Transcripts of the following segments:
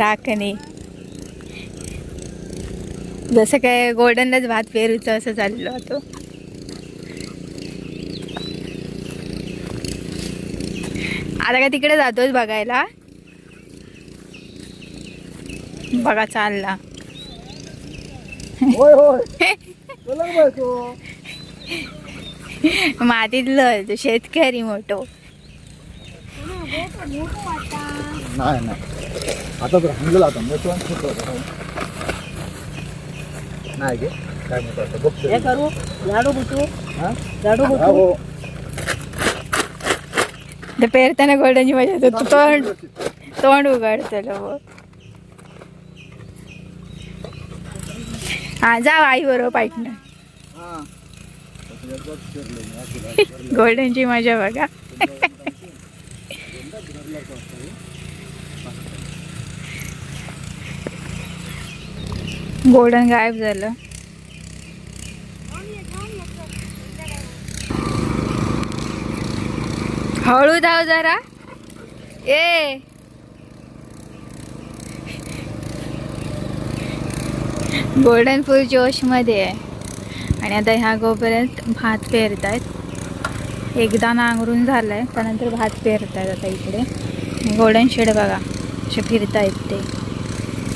राखणे. जसं काय गोल्डनलाच भात पेरूचं असं चाललो होतो. आता काय तिकडे जातोच बघायला? बघा चालला. मातीतलं शेतकरी मोठो. नाही नाही. आता तर हंगल आता. मोठं आणि छोटं होतं. नाही गे. काय म्हणतो आता बघतो. हे करू. लाडू बुटू. हा? लाडू हा, बुटू. हो. ते पेरताना गोल्डनची मजा येते. तो तोंड तोंड उघडतलं हा जा आई बरोबर पाठणं हा. गोल्डनची मजा बघा. गोल्डन गायब झालं. हळू धाव जरा. ए. गोल्डन फुल जोशमध्ये आहे. आणि आता ह्या गोबऱ्यात भात पेरत आहेत एकदा नांगरून झालाय त्यानंतर भात पेरत आहेत आता इकडे. गोल्डन शेड बघा असे फिरतायत ते.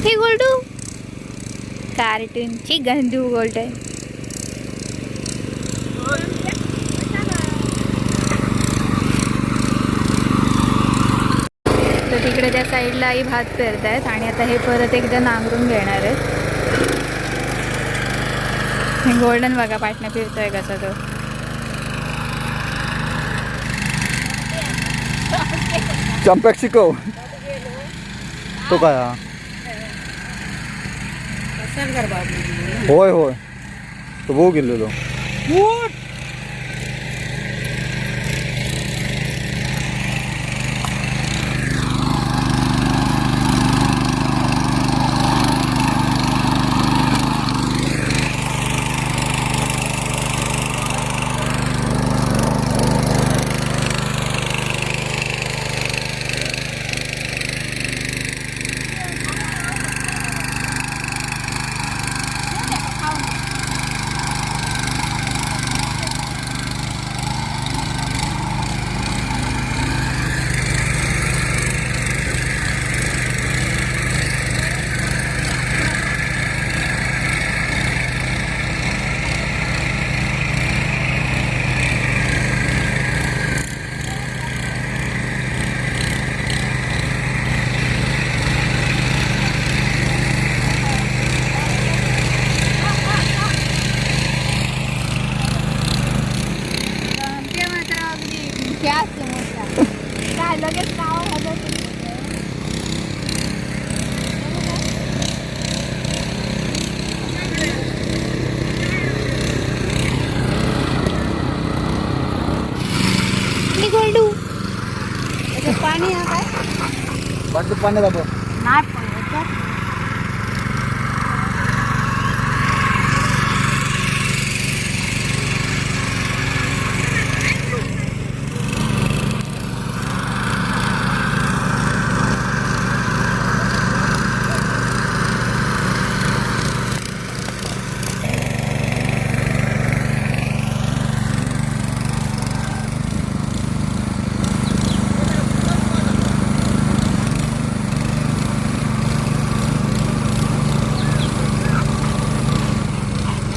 हे गोल्डू! कार्टूनची गंधू गोल्ड तर तिकडे त्या साईडलाही भात पेरतायत आणि आता हे परत एकदा नांगरून घेणार आहेत. गोल्डन बघा पाटणं फिरतोय कसा तो. चंपक शिकव. तो काय हा? शंकर बाबू होय होय तो भाऊ गेलेलो काय लगेच नाव गोल्डू त्याचं पाणी हा काय बाटलीत पाण्यात आपण नाही पण ह्याच्यात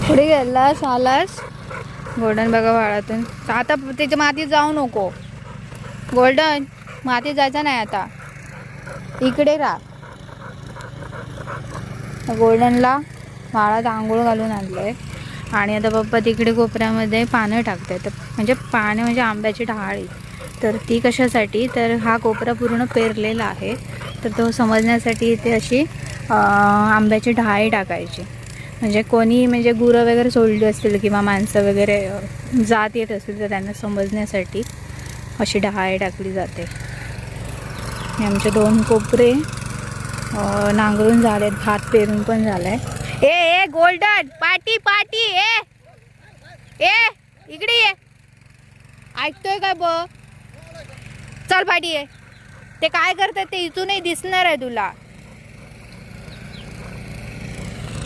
पुढे गेलास आलास गोल्डन बघा वाळातून आता त्याच्या मातीत जाऊ नको. गोल्डन मातीत जायचं नाही आता. इकडे राहा. गोल्डनला वाळात आंघोळ घालून आणलं आहे आणि आता पप्पा तिकडे कोपऱ्यामध्ये पानं टाकतात म्हणजे पानं म्हणजे आंब्याची ढाळी. तर ती कशासाठी? तर हा कोपरा पूर्ण पेरलेला आहे. तर तो समजण्यासाठी इथे अशी आंब्याची ढाळी टाकायची. म्हणजे कोणी म्हणजे गुरं वगैरे सोडली असतील किंवा माणसं वगैरे जात येत असतील तर त्यांना समजण्यासाठी अशी डहाळे टाकली जाते. हे आमचे दोन कोपरे नांगरून नांगरून झालेत भात पेरून पण झालाय. ए ए गोल्डन! पाटी पाटी ए! ए इकडे ये. ऐकतोय का ब? चल पाटी ये. ते काय करतात ते इथूनही दिसणार आहे तुला.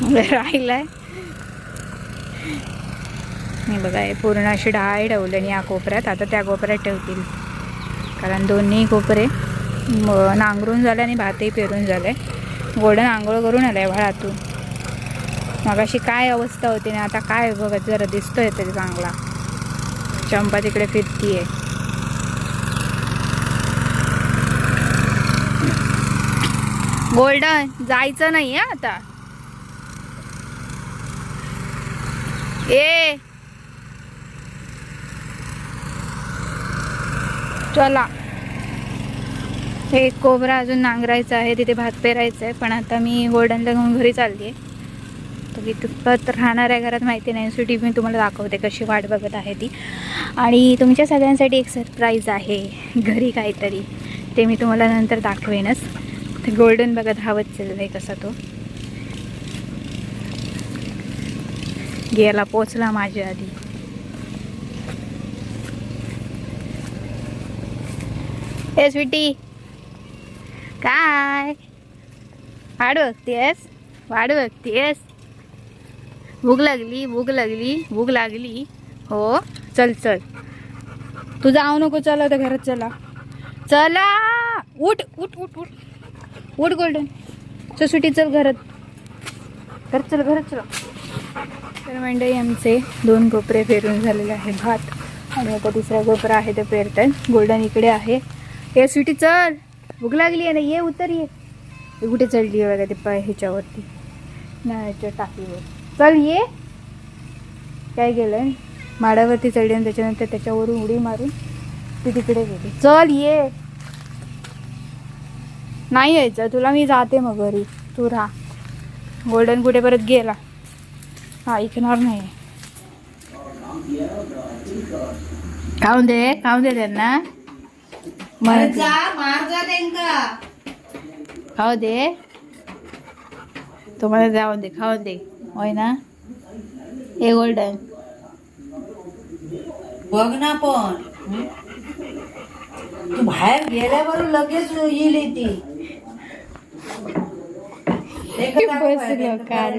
राहिलाय. मी बघा हे पूर्ण अशी डाळ ठेवले आणि या कोपऱ्यात. आता त्या कोपऱ्यात ठेवतील. कारण दोन्ही कोपरे नांगरून झाले आणि भातही पेरून झाले. गोल्डन आंघोळ करून आलाय भाळातून मग अशी काय अवस्था होती ना आता काय बघत जरा दिसतोय तरी चांगला. चंपा तिकडे फिरतीये. गोल्डन जायचं नाही आहे आता. ए. चला. हे कोबरा अजून नांगरायचं आहे तिथे भात पेरायचं आहे पण आता मी गोल्डनला घेऊन घरी चालली आहे. तर कितपत राहणाऱ्या घरात माहिती नाही. सुटी मी तुम्हाला दाखवते कशी वाट बघत आहे ती. आणि तुमच्या सगळ्यांसाठी एक सरप्राईज आहे घरी काहीतरी. ते मी तुम्हाला नंतर दाखवेनच. ते गोल्डन बघत हवंच चाललं आहे कसा तो. गेला पोचला माझ्या आधी. ए स्वीटी. काय? वाट बघतेस वाट बघतेस भूक लागली भूक लागली भूक लागली. हो चल चल. तू जाऊ नको चला तर घरात चला. चला! उठ उठ उठ उठ. उठ गोल्डन चल सुटी चल घरात. घरात चल घरात चला. तर मंडळी आमचे दोन कोपरे पेरून झालेले आहे भात. आणि आता तिसरा कोपरा आहे ते पेरतात गोल्डन इकडे आहे. ए स्वीटी चल. भूक लागली आहे ना? ये उतर ये. कुठे चढली आहे बघा ते पाय ह्याच्यावरती. नळाच्या टाकीवर. चल ये. काय गेलं माडावरती चढली आणि त्याच्यानंतर त्याच्यावरून उडी मारून ती तिकडे गेली. चल ये. नाही यायचं. तुला मी जाते मग घरी. तू राहा. गोल्डन कुठे परत गेला? हा ऐकणार नाही खाऊन दे खाऊन दे त्यांना. खाऊ दे. तुम्हाला जाऊन दे खाऊन दे. होय ना? हे गोल्डन बघ ना पण? तू बाहेर गेल्यावर लगेच येईल ती. ते का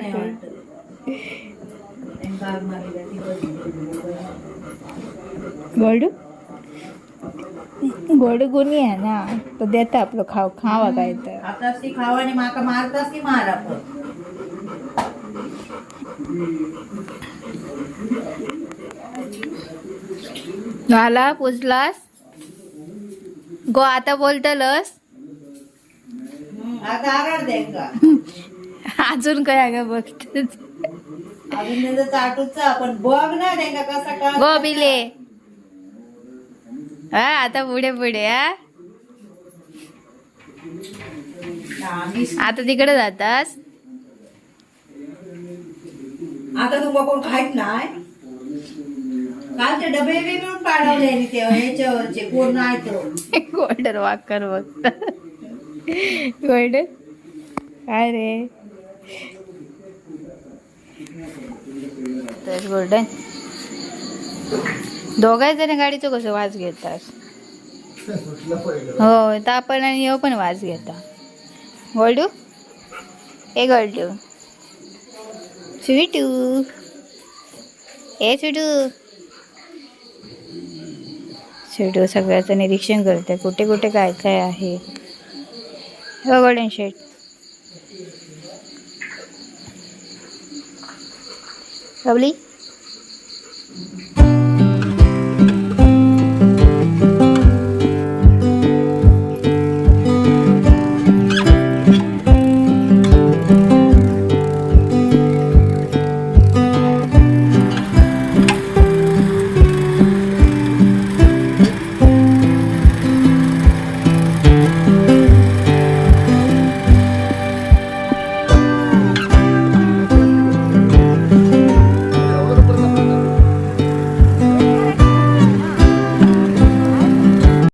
गोल्डू? गोल्डू कोणी आहे ना तो देता आपलं खाव खावा काय तर झाला पुजलास? गो आता बोलतलस? आता त्यांका अजून काय अगं बघतेच अजून त्याचं चाटूचा आपण बघ ना त्यांका कसा का गो बिले. हा आता पुढे पुढे हा. आम्ही आता तिकडे जातास? आता तुम्हाला कोण खायत नाही? कालचे डबे बी मिळून पाडवले तेव्हा ह्याच्यावरचे कोण नाही तो? गोल्डन वाकर बघता गोल्डन? काय रे? तर गोल्डन दोघाही जण गाडीचं कसं वाज घेतात? हो तर आपण आणि येऊ पण वाज घेता. गोल्डू? ए गोल्डू. स्वीटू. ए स्वीटू. स्वीटू सगळ्याचं निरीक्षण करते कुठे कुठे काय काय आहे? हो गोल्डन शेट lovely.